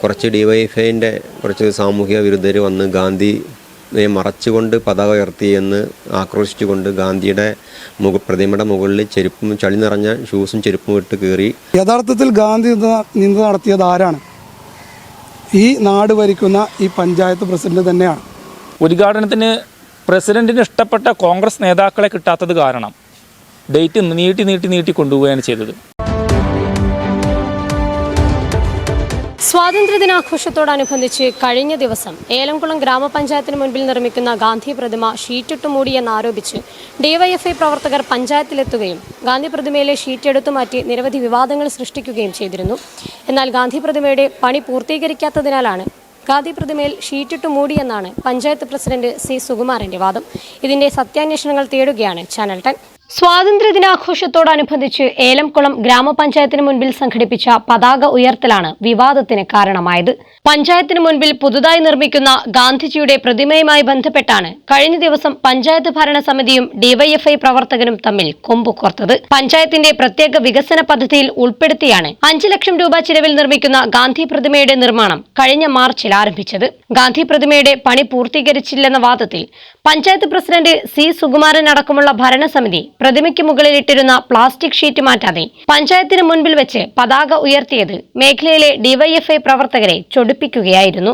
കുറച്ച് ഡിവൈഎഫ്ഐന്റെ കുറച്ച് സാമൂഹിക വിരുദ്ധർ വന്ന് ഗാന്ധി മറച്ചുകൊണ്ട് പതാക ഉയർത്തി എന്ന് ആക്രോശിച്ചുകൊണ്ട് ഗാന്ധിയുടെ മുഖ പ്രതിമയുടെ മുകളിൽ ചെരുപ്പും ചളി നിറഞ്ഞ ഷൂസും ചെരുപ്പും ഇട്ട് കയറി യഥാർത്ഥത്തിൽ ഗാന്ധി നിന്ന് നിന്ദ നടത്തിയത് ആരാണ്? ഈ നാട് ഭരിക്കുന്ന ഈ പഞ്ചായത്ത് പ്രസിഡന്റ് തന്നെയാണ്. ഉദ്ഘാടനത്തിന് പ്രസിഡന്റിന് ഇഷ്ടപ്പെട്ട കോൺഗ്രസ് നേതാക്കളെ കിട്ടാത്തത് കാരണം ഡേറ്റ് നീട്ടി നീട്ടി നീട്ടി കൊണ്ടുപോവുകയാണ് ചെയ്തത്. സ്വാതന്ത്ര്യദിനാഘോഷത്തോടനുബന്ധിച്ച് കഴിഞ്ഞ ദിവസം ഏലംകുളം ഗ്രാമപഞ്ചായത്തിന് മുൻപിൽ നിർമ്മിക്കുന്ന ഗാന്ധി പ്രതിമ ഷീറ്റിട്ട് മൂടിയെന്നാരോപിച്ച് ഡിവൈഎഫ്ഐ പ്രവർത്തകർ പഞ്ചായത്തിലെത്തുകയും ഗാന്ധി പ്രതിമയിലെ ഷീറ്റ് എടുത്തു മാറ്റി നിരവധി വിവാദങ്ങൾ സൃഷ്ടിക്കുകയും ചെയ്തിരുന്നു. എന്നാൽ ഗാന്ധി പ്രതിമയുടെ പണി പൂർത്തീകരിക്കാത്തതിനാലാണ് ഗാന്ധി പ്രതിമയിൽ ഷീറ്റിട്ട് മൂടിയെന്നാണ് പഞ്ചായത്ത് പ്രസിഡന്റ് സി സുകുമാരന്റെ വാദം. ഇതിന്റെ സത്യാന്വേഷണങ്ങൾ തേടുകയാണ് ചാനൽ ടെൻ. സ്വാതന്ത്ര്യദിനാഘോഷത്തോടനുബന്ധിച്ച് ഏലംകുളം ഗ്രാമപഞ്ചായത്തിന് മുൻപിൽ സംഘടിപ്പിച്ച പതാക ഉയർത്തലാണ് വിവാദത്തിന് കാരണമായത്. പഞ്ചായത്തിന് മുൻപിൽ പുതുതായി നിർമ്മിക്കുന്ന ഗാന്ധിജിയുടെ പ്രതിമയുമായി ബന്ധപ്പെട്ടാണ് കഴിഞ്ഞ ദിവസം പഞ്ചായത്ത് ഭരണസമിതിയും ഡിവൈഎഫ്ഐ പ്രവർത്തകരും തമ്മിൽ കൊമ്പു കൊമ്പുകോർത്തത് പഞ്ചായത്തിന്റെ പ്രത്യേക വികസന പദ്ധതിയിൽ ഉൾപ്പെടുത്തിയാണ് അഞ്ചു ലക്ഷം രൂപ ചിലവിൽ നിർമ്മിക്കുന്ന ഗാന്ധി പ്രതിമയുടെ നിർമ്മാണം കഴിഞ്ഞ മാർച്ചിൽ ആരംഭിച്ചത്. ഗാന്ധി പ്രതിമയുടെ പണി പൂർത്തീകരിച്ചില്ലെന്ന വാദത്തിൽ പഞ്ചായത്ത് പ്രസിഡന്റ് സി സുകുമാരൻ അടക്കമുള്ള ഭരണസമിതി പ്രതിമയ്ക്ക് മുകളിലിട്ടിരുന്ന പ്ലാസ്റ്റിക് ഷീറ്റ് മാറ്റാതെ പഞ്ചായത്തിന് മുൻപിൽ വെച്ച് പതാക ഉയർത്തിയത് മേഖലയിലെ ഡിവൈഎഫ്ഐ പ്രവർത്തകരെ ചൊടിപ്പിക്കുകയായിരുന്നു.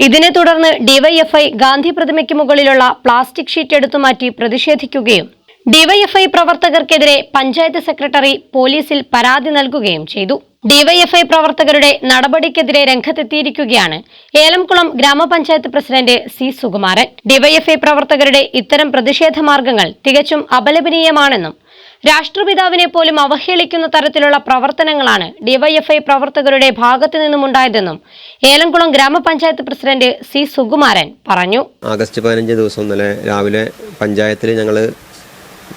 ഇതിനെ തുടർന്ന് ഡിവൈഎഫ്ഐ ഗാന്ധി പ്രതിമയ്ക്ക് മുകളിലുള്ള പ്ലാസ്റ്റിക് ഷീറ്റ് എടുത്തുമാറ്റി പ്രതിഷേധിക്കുകയും ഡിവൈഎഫ്ഐ പ്രവർത്തകർക്കെതിരെ പഞ്ചായത്ത് സെക്രട്ടറി പോലീസിൽ പരാതി നൽകുകയും ചെയ്തു. ഡിവൈഎഫ്ഐ പ്രവർത്തകരുടെ നടപടിക്കെതിരെ രംഗത്തെത്തിയിരിക്കുകയാണ്. ഏലംകുളം ഗ്രാമപഞ്ചായത്ത് പ്രസിഡന്റ് സി സുകുമാരൻ. ഡിവൈഎഫ്ഐ പ്രവർത്തകരുടെ ഇത്തരം പ്രതിഷേധ മാർഗങ്ങൾ തികച്ചും അപലപനീയമാണെന്നും രാഷ്ട്രപിതാവിനെ പോലും അവഹേളിക്കുന്ന തരത്തിലുള്ള പ്രവർത്തനങ്ങളാണ് ഡിവൈഎഫ്ഐ പ്രവർത്തകരുടെ ഭാഗത്തു നിന്നുമുണ്ടായതെന്നും ഏലംകുളം ഗ്രാമപഞ്ചായത്ത് പ്രസിഡന്റ് സി സുകുമാരൻ പറഞ്ഞു. ആഗസ്റ്റ് പതിനഞ്ച് ദിവസം ഇന്നലെ രാവിലെ പഞ്ചായത്തിൽ ഞങ്ങൾ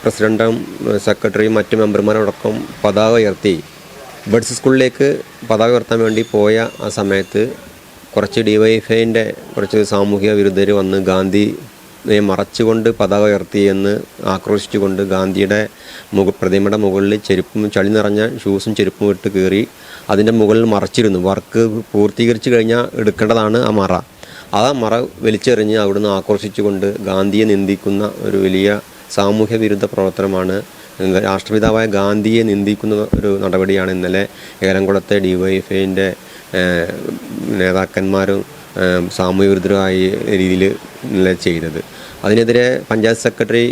പ്രസിഡന്റും സെക്രട്ടറിയും മറ്റ് മെമ്പർമാരോടൊപ്പം പതാക ഉയർത്തി ബഡ്സ് സ്കൂളിലേക്ക് പതാക ഉയർത്താൻ വേണ്ടി പോയ ആ സമയത്ത് കുറച്ച് ഡിവൈഫൈന്റെ കുറച്ച് സാമൂഹിക വിരുദ്ധർ വന്ന് ഗാന്ധി മറച്ചുകൊണ്ട് പതാക ഉയർത്തി എന്ന് ആക്രോശിച്ചുകൊണ്ട് ഗാന്ധിയുടെ മുഖ പ്രതിമയുടെ മുകളിൽ ചെരുപ്പും ചളി നിറഞ്ഞ ഷൂസും ചെരുപ്പും ഇട്ട് കയറി അതിന്റെ മുകളിൽ മറച്ചിരുന്നു. വർക്ക് പൂർത്തീകരിച്ച് കഴിഞ്ഞാൽ എടുക്കേണ്ടതാണ് ആ മറ. ആ മറ വലിച്ചെറിഞ്ഞ് അവിടുന്ന് ആക്രോശിച്ചുകൊണ്ട് ഗാന്ധിയെ നിന്ദിക്കുന്ന ഒരു വലിയ സാമൂഹ്യ വിരുദ്ധ പ്രവർത്തനമാണ് രാഷ്ട്രപിതാവായ ഗാന്ധിയെ നിന്ദിക്കുന്ന ഒരു നടപടിയാണ് ഇന്നലെ ഏലംകുളത്തെ ഡി ഡിവൈഎഫ്ഐന്റെ നേതാക്കന്മാരും ഏഹ്, സാമൂഹ്യ വിരുദ്ധരായ രീതിയിൽ ഇന്നലെ ചെയ്തത്. അതിനെതിരെ പഞ്ചായത്ത് സെക്രട്ടറി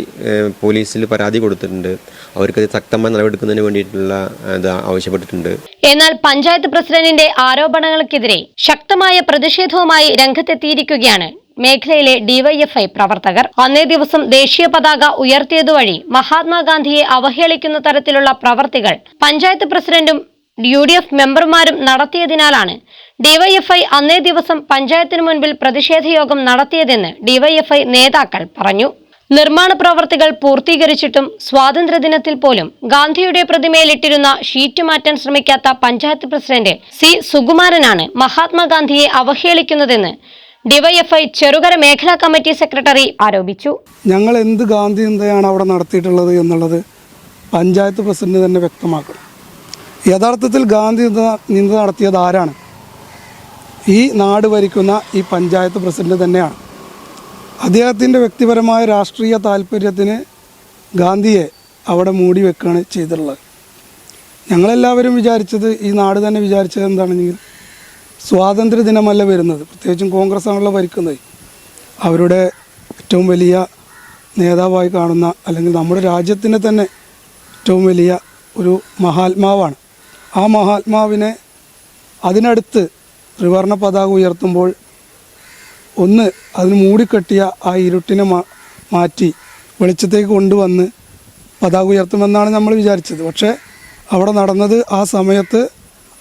പോലീസിൽ പരാതി കൊടുത്തിട്ടുണ്ട്. അവർക്ക് ശക്തമായ നടപടിയെടുക്കുന്നതിന് വേണ്ടിയിട്ടുള്ള ഇത് ആവശ്യപ്പെട്ടിട്ടുണ്ട്. എന്നാൽ പഞ്ചായത്ത് പ്രസിഡന്റിന്റെ ആരോപണങ്ങൾക്കെതിരെ ശക്തമായ പ്രതിഷേധവുമായി രംഗത്തെത്തിയിരിക്കുകയാണ് മേഖലയിലെ ഡിവൈഎഫ്ഐ പ്രവർത്തകർ. അന്നേ ദിവസം ദേശീയ പതാക ഉയർത്തിയതുവഴി മഹാത്മാഗാന്ധിയെ അവഹേളിക്കുന്ന തരത്തിലുള്ള പ്രവർത്തികൾ പഞ്ചായത്ത് പ്രസിഡന്റും യു ഡി എഫ് മെമ്പർമാരും നടത്തിയതിനാലാണ് ഡിവൈഎഫ്ഐ അന്നേ ദിവസം പഞ്ചായത്തിനു മുൻപിൽ പ്രതിഷേധ യോഗം നടത്തിയതെന്ന് ഡിവൈഎഫ്ഐ നേതാക്കൾ പറഞ്ഞു. നിർമ്മാണ പ്രവർത്തികൾ പൂർത്തീകരിച്ചിട്ടും സ്വാതന്ത്ര്യദിനത്തിൽ പോലും ഗാന്ധിയുടെ പ്രതിമയിലിട്ടിരുന്ന ഷീറ്റ് മാറ്റാൻ ശ്രമിക്കാത്ത പഞ്ചായത്ത് പ്രസിഡന്റ് സി സുകുമാരനാണ് മഹാത്മാഗാന്ധിയെ അവഹേളിക്കുന്നതെന്ന് ഡിവൈഎഫ്ഐ ചെറുകര മേഖലാ കമ്മിറ്റി സെക്രട്ടറി ആരോപിച്ചു. ഞങ്ങൾ എന്ത് ഗാന്ധി ചിന്തയാണ് അവിടെ നടത്തിയിട്ടുള്ളത് എന്നുള്ളത് പഞ്ചായത്ത് പ്രസിഡന്റ് തന്നെ വ്യക്തമാക്കണം. യഥാർത്ഥത്തിൽ ഗാന്ധി നിന്ദ നടത്തിയത് ആരാണ്? ഈ നാട് ഭരിക്കുന്ന ഈ പഞ്ചായത്ത് പ്രസിഡന്റ് തന്നെയാണ്. അദ്ദേഹത്തിന്റെ വ്യക്തിപരമായ രാഷ്ട്രീയ താല്പര്യത്തിന് ഗാന്ധിയെ അവിടെ മൂടി വെക്കുകയാണ് ചെയ്തിട്ടുള്ളത്. ഞങ്ങളെല്ലാവരും വിചാരിച്ചത് ഈ നാട് തന്നെ വിചാരിച്ചത് എന്താണെങ്കിൽ സ്വാതന്ത്ര്യ ദിനമല്ല വരുന്നത്. പ്രത്യേകിച്ചും കോൺഗ്രസ് ആണല്ലോ ഭരിക്കുന്നത്. അവരുടെ ഏറ്റവും വലിയ നേതാവായി കാണുന്ന അല്ലെങ്കിൽ നമ്മുടെ രാജ്യത്തിന്റെ തന്നെ ഏറ്റവും വലിയ ഒരു മഹാത്മാവാണ്. ആ മഹാത്മാവിനെ അതിനടുത്ത് ത്രിവർണ പതാക ഉയർത്തുമ്പോൾ ഒന്ന് അതിന് മൂടിക്കെട്ടിയ ആ ഇരുട്ടിനെ മാറ്റി വെളിച്ചത്തേക്ക് കൊണ്ടുവന്ന് പതാക ഉയർത്തുമെന്നാണ് നമ്മൾ വിചാരിച്ചത്. പക്ഷേ അവിടെ നടന്നത് ആ സമയത്ത്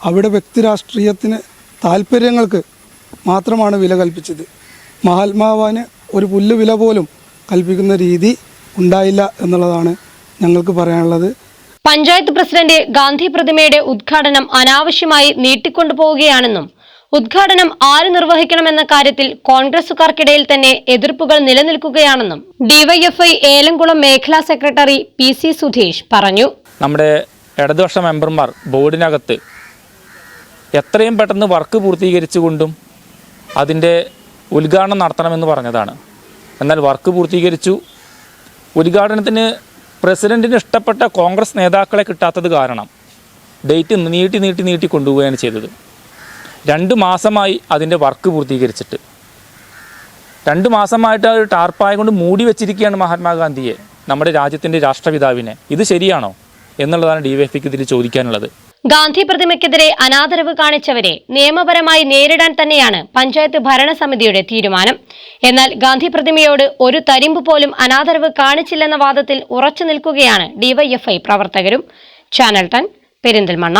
അവിടെ വ്യക്തി രാഷ്ട്രീയത്തിന് താല്പര്യങ്ങൾക്ക് മാത്രമാണ് വില കൽപ്പിച്ചത്. മഹാത്മാവാന് ഒരു പുല്ല് വില പോലും കൽപ്പിക്കുന്ന രീതി ഉണ്ടായില്ല എന്നുള്ളതാണ് ഞങ്ങൾക്ക് പറയാനുള്ളത്. പഞ്ചായത്ത് പ്രസിഡന്റ് ഗാന്ധി പ്രതിമയുടെ ഉദ്ഘാടനം അനാവശ്യമായി നീട്ടിക്കൊണ്ടുപോവുകയാണെന്നും ഉദ്ഘാടനം ആര് നിർവഹിക്കണമെന്ന കാര്യത്തിൽ കോൺഗ്രസുകാർക്കിടയിൽ തന്നെ എതിർപ്പുകൾ നിലനിൽക്കുകയാണെന്നും ഡിവൈഎഫ്ഐ ഏലംകുളം മേഖലാ സെക്രട്ടറി പി സി സുധീഷ് പറഞ്ഞു. നമ്മുടെ ഇടതുപക്ഷ മെമ്പർമാർ ബോർഡിനകത്ത് എത്രയും പെട്ടെന്ന് വർക്ക് പൂർത്തീകരിച്ചുകൊണ്ടും അതിന്റെ ഉദ്ഘാടനം നടത്തണമെന്ന് പറഞ്ഞതാണ്. എന്നാൽ വർക്ക് പൂർത്തീകരിച്ചു. ഉദ്ഘാടനത്തിന് പ്രസിഡന്റിന് ഇഷ്ടപ്പെട്ട കോൺഗ്രസ് നേതാക്കളെ കിട്ടാത്തത് കാരണം ഡേറ്റ് നീട്ടി നീട്ടി നീട്ടി കൊണ്ടുപോവുകയാണ് ചെയ്തത്. രണ്ട് മാസമായി അതിന്റെ വർക്ക് പൂർത്തീകരിച്ചിട്ട്. രണ്ട് മാസമായിട്ട് അത് ടാർപ്പായ കൊണ്ട് മൂടി വെച്ചിരിക്കുകയാണ് മഹാത്മാഗാന്ധിയെ നമ്മുടെ രാജ്യത്തിന്റെ രാഷ്ട്രപിതാവിനെ. ഇത് ശരിയാണോ എന്നുള്ളതാണ് ഡി വൈ എഫ്ക്ക് ഇതിൽ ചോദിക്കാനുള്ളത്. ഗാന്ധി പ്രതിമയ്ക്കെതിരെ അനാദരവ് കാണിച്ചവരെ നിയമപരമായി നേരിടാൻ തന്നെയാണ് പഞ്ചായത്ത് ഭരണസമിതിയുടെ തീരുമാനം. എന്നാൽ ഗാന്ധി പ്രതിമയോട് ഒരു തരിമ്പ് പോലും അനാദരവ് കാണിച്ചില്ലെന്ന വാദത്തിൽ ഉറച്ചു നിൽക്കുകയാണ് ഡിവൈഎഫ്ഐ പ്രവർത്തകരും. ചാനൽ ടൺ പെരിന്തൽമണ്ണ.